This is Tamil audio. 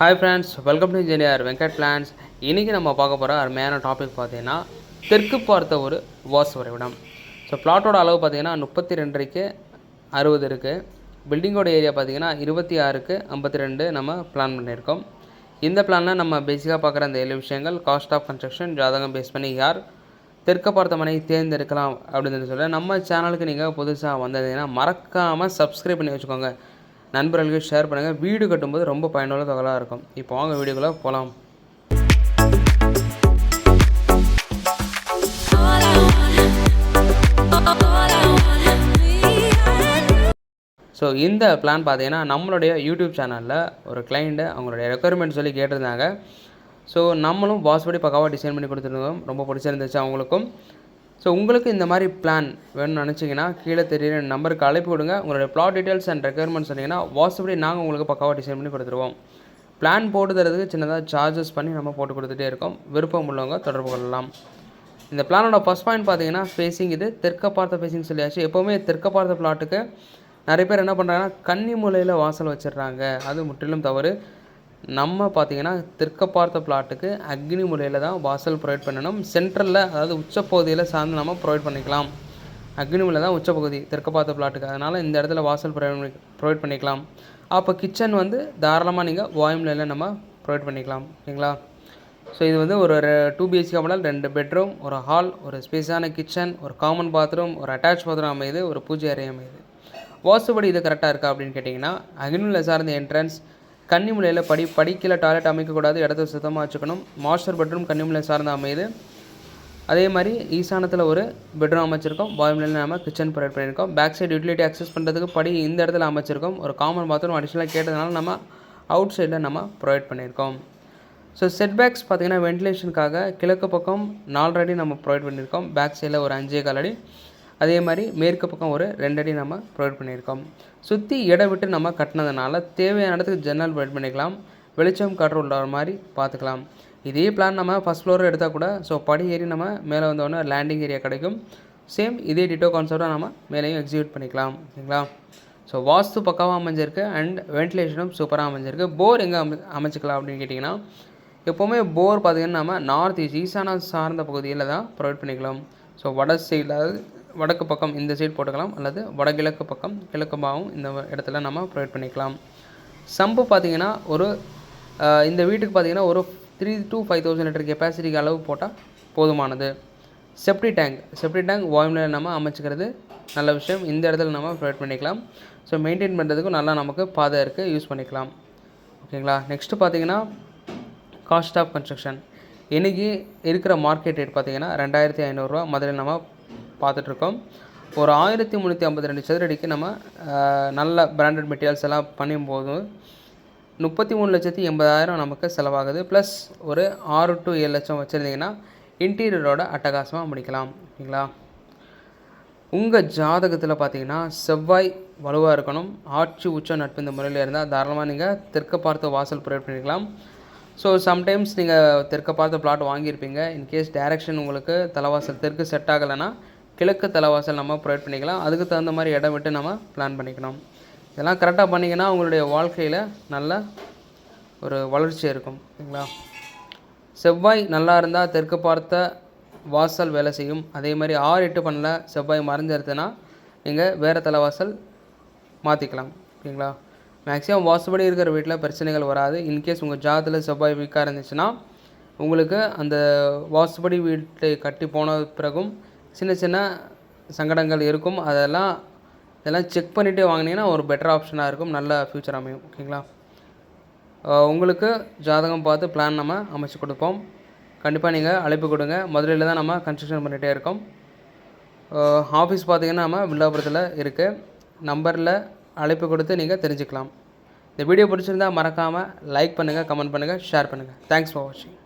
Hi friends welcome to engineer Venkat plans இன்றைக்கி நம்ம பார்க்க போகிற அருமையான டாபிக் பார்த்தீங்கன்னா தெற்கு பார்த்த ஒரு வாஸ் வரைபடம். ஸோ பிளாட்டோட அளவு பார்த்தீங்கன்னா முப்பத்தி ரெண்டரைக்கு அறுபது இருக்குது பில்டிங்கோட ஏரியா பார்த்தீங்கன்னா இருபத்தி ஆறுக்கு ஐம்பத்தி ரெண்டு நம்ம பிளான் பண்ணியிருக்கோம். இந்த பிளானில் நம்ம பேசிக்காக பார்க்குற அந்த ஏழு விஷயங்கள் காஸ்ட் ஆஃப் கன்ஸ்ட்ரக்ஷன் ஜாதகம் பேஸ் பண்ணி யார் தெற்க பார்த்த மனையை தேர்ந்தெடுக்கலாம் அப்படின்னு சொல்லி நம்ம சேனலுக்கு நீங்கள் புதுசாக வந்ததுன்னா மறக்காமல் சப்ஸ்கிரைப் பண்ணி வச்சுக்கோங்க. நண்பர்களுக்கு ஷேர் பண்ணுங்கள் வீடு கட்டும்போது ரொம்ப பயனுள்ள தகவலாக இருக்கும். இப்போ வாங்க வீடியோக்குள்ளே போகலாம் ஸோ இந்த பிளான் பார்த்தீங்கன்னா நம்மளுடைய யூடியூப் சேனலில் ஒரு கிளைண்ட்டு அவங்களுடைய ரெக்குயர்மெண்ட் சொல்லி கேட்டிருந்தாங்க. ஸோ நம்மளும் பாஸ்படி பக்காவாக டிசைன் பண்ணி கொடுத்துருந்தோம். ரொம்ப பிடிச்சிருந்துச்சு அவங்களுக்கும். ஸோ உங்களுக்கு இந்த மாதிரி பிளான் வேணும்னு நினச்சிங்கன்னா கீழே தெரியுற நம்பருக்கு அழைப்பு கொடுங்க உங்களுடைய ப்ளாட் டீட்டெயில்ஸ் அண்ட் ரெக்குயர்மெண்ட் சொன்னீங்கன்னா வாட்ஸ்அப்படி நாங்கள் உங்களுக்கு பக்காவாக டிசைன் பண்ணி கொடுத்துருவோம். பிளான் போட்டு தரதுக்கு சின்னதாக சார்ஜஸ் பண்ணி நம்ம போட்டு கொடுத்துட்டே இருக்கோம். விருப்பம் உள்ளவங்க தொடர்பு கொள்ளலாம். இந்த பிளானோட ஃபஸ்ட் பாயிண்ட் பார்த்தீங்கன்னா ஃபேஸிங் இது தெற்க பார்த்த ஃபேஸிங் சொல்லியாச்சு. எப்போவுமே தெற்க பார்த்த பிளாட்டுக்கு நிறைய பேர் என்ன பண்ணுறாங்கன்னா கன்னி மூலையில் வாசல் வச்சிடுறாங்க. அது முற்றிலும் தவறு. நம்ம பார்த்தீங்கன்னா தெற்க பார்த்த பிளாட்டுக்கு அக்னி முறையில் தான் வாசல் ப்ரொவைட் பண்ணணும். சென்ட்ரலில் அதாவது உச்சப்பகுதியில் சார்ந்து நம்ம ப்ரொவைட் பண்ணிக்கலாம். அக்னி முறையில் தான் உச்சப்பகுதி தெற்க பார்த்த பிளாட்டுக்கு அதனால் இந்த இடத்துல வாசல் ப்ரொவைட் ப்ரொவைட் பண்ணிக்கலாம். அப்போ கிச்சன் வந்து தாராளமாக நீங்கள் வாயுமில் நம்ம ப்ரொவைட் பண்ணிக்கலாம். ஓகேங்களா ஸோ இது வந்து ஒரு டூ பிஹெச்கே மாடல் ரெண்டு பெட்ரூம் ஒரு ஹால் ஒரு ஸ்பேஸான கிச்சன் ஒரு காமன் பாத்ரூம் ஒரு அட்டாச் பாத்ரூம் அமையுது ஒரு பூஜை அறை அமையுது. வாசுபடி இது கரெக்டாக இருக்கா அப்படின்னு கேட்டிங்கன்னா அக்னியில் சார்ந்த என்ட்ரன்ஸ் கன்னிமுலையில் படி படிக்கல டாய்லெட் அமைக்கக்கூடாது இடத்த சுத்தமாக வச்சுக்கணும். மாஸ்டர் பெட்ரூம் கன்னிமுலை சார்ந்து அமையுது அதே மாதிரி ஈசானத்தில் ஒரு பெட்ரூம் அமைச்சிருக்கோம். பாய்மலையில் நம்ம கிச்சன் ப்ரொவைட் பண்ணியிருக்கோம் பேக் சைடு யூட்டிலிட்டி அக்சஸ் பண்ணுறதுக்கு படி இந்த இடத்துல அமைச்சிருக்கோம். ஒரு காமன் பாத்ரூம் அடிஷ்னலாக கேட்டதுனால நம்ம அவுட் சைடில் நம்ம ப்ரொவைட் பண்ணியிருக்கோம் ஸோ செட் பேக்ஸ் பார்த்தீங்கன்னா வென்டிலேஷனுக்காக கிழக்கு பக்கம் நாலரை அடி நம்ம ப்ரொவைட் பண்ணியிருக்கோம் பேக் சைடில் ஒரு அஞ்சே கால் அடி. அதே மாதிரி மேற்கு பக்கம் ஒரு ரெண்டடி நம்ம ப்ரொவைட் பண்ணியிருக்கோம். சுற்றி இடம் விட்டு நம்ம கட்டினதுனால தேவையான இடத்துக்கு ஜன்னல் ப்ரொவைட் பண்ணிக்கலாம். வெளிச்சம் காற்று உள்ள மாதிரி பார்த்துக்கலாம். இதே பிளான் நம்ம ஃபஸ்ட் ஃப்ளோரில் எடுத்தால் கூட ஸோ படி ஏறி நம்ம மேலே வந்தோடனே லேண்டிங் ஏரியா கிடைக்கும். சேம் இதே டிட்டோ கான்செப்டாக நம்ம மேலேயும் எக்ஸிக்யூட் பண்ணிக்கலாம் ஓகேங்களா ஸோ வாஸ்து பக்காவாக அமைஞ்சிருக்கு அண்ட் வென்டிலேஷனும் சூப்பராக அமைஞ்சிருக்கு. போர் எங்கே அமை அமைச்சிக்கலாம் அப்படின்னு கேட்டிங்கன்னா எப்போவுமே போர் பார்த்திங்கன்னா நம்ம நார்த் ஈஸ்ட் ஈசான சார்ந்த பகுதியில் தான் ப்ரொவைட் பண்ணிக்கலாம். ஸோ வட சைடில் வடக்கு பக்கம் இந்த சைடு போட்டுக்கலாம் அல்லது வடகிழக்கு பக்கம் கிழக்கு பாகம் இந்த இடத்துல நம்ம ப்ரொவைட் பண்ணிக்கலாம். சம்பு பார்த்திங்கன்னா ஒரு இந்த வீட்டுக்கு பார்த்திங்கன்னா ஒரு three to five thousand litre கெப்பாசிட்டிக்கு அளவு போட்டால் போதுமானது. செப்டி டேங்க் செப்டி டேங்க் வாயுமில் நம்ம அமைச்சிக்கிறது நல்ல விஷயம். இந்த இடத்துல நம்ம ப்ரொவைட் பண்ணிக்கலாம். ஸோ மெயின்டைன் பண்ணுறதுக்கும் நல்லா நமக்கு பாதை இருக்குது யூஸ் பண்ணிக்கலாம். ஓகேங்களா? நெக்ஸ்ட்டு பார்த்தீங்கன்னா காஸ்ட் ஆஃப் கன்ஸ்ட்ரக்ஷன் இன்றைக்கி இருக்கிற மார்க்கெட் ரேட் பார்த்தீங்கன்னா ரெண்டாயிரத்தி ஐநூறுரூவா மதுரையில் நம்ம பார்த்துட்ருக்கோம். ஒரு ஆயிரத்தி முந்நூற்றி ஐம்பத்தி ரெண்டு சதுரடிக்கு நம்ம நல்ல பிராண்டட் மெட்டீரியல்ஸ் எல்லாம் பண்ணும்போது முப்பத்தி மூணு லட்சத்தி எண்பதாயிரம் நமக்கு செலவாகுது. ப்ளஸ் ஒரு ஆறு டு ஏழு லட்சம் வச்சுருந்தீங்கன்னா இன்டீரியரோட அட்டகாசமாக முடிக்கலாம். ஓகேங்களா? உங்கள் ஜாதகத்தில் பார்த்தீங்கன்னா செவ்வாய் வலுவாக இருக்கணும். ஆட்சி உச்சம் நட்பு இந்த முறையில் இருந்தால் தாராளமாக நீங்கள் தெற்க பார்த்து வாசல் ப்ரொவைட் பண்ணிக்கலாம். ஸோ சம்டைம்ஸ் நீங்கள் தெற்க பார்த்து பிளாட் வாங்கியிருப்பீங்க. இன்கேஸ் டைரக்ஷன் உங்களுக்கு தலைவாசல் தெற்கு செட் ஆகலைன்னா கிழக்கு தலைவாசல் நம்ம ப்ரொவைட் பண்ணிக்கலாம். அதுக்கு தகுந்த மாதிரி இடம் விட்டு நம்ம பிளான் பண்ணிக்கணும். இதெல்லாம் கரெக்டாக பண்ணிங்கன்னா உங்களுடைய வாழ்க்கையில் நல்ல ஒரு வளர்ச்சி இருக்கும். ஓகேங்களா செவ்வாய் நல்லா இருந்தால் தெற்கு பார்த்த வாசல் வேலை செய்யும். அதே மாதிரி ஆறு எட்டு பண்ணல செவ்வாய் மறைஞ்சிருதுன்னா நீங்கள் வேறு தலைவாசல் மாற்றிக்கலாம் ஓகேங்களா மேக்ஸிமம் வாசுபடி இருக்கிற வீட்டில் பிரச்சனைகள் வராது. இன்கேஸ் உங்கள் ஜாதத்தில் செவ்வாய் வீக்காக இருந்துச்சுன்னா உங்களுக்கு அந்த வாசுபடி வீட்டை கட்டி போன பிறகும் சின்ன சின்ன சங்கடங்கள் இருக்கும். அதெல்லாம் இதெல்லாம் செக் பண்ணிவிட்டு வாங்கினீங்கன்னா ஒரு பெட்டர் ஆப்ஷனாக இருக்கும். நல்ல ஃப்யூச்சர் அமையும். ஓகேங்களா உங்களுக்கு ஜாதகம் பார்த்து பிளான் நம்ம அமைச்சு கொடுப்போம். கண்டிப்பாக நீங்கள் அழைப்பு கொடுங்க. மதுரையில் தான் நம்ம கன்ஸ்ட்ரக்ஷன் பண்ணிகிட்டே இருக்கோம். ஆஃபீஸ் பார்த்தீங்கன்னா நம்ம வில்லாபுரத்தில் இருக்குது நம்பரில் அழைப்பு கொடுத்து நீங்கள் தெரிஞ்சுக்கலாம். இந்த வீடியோ பிடிச்சிருந்தா மறக்காமல் லைக் பண்ணுங்கள் கமெண்ட் பண்ணுங்கள் ஷேர் பண்ணுங்கள் தேங்க்ஸ் ஃபார் வாட்சிங்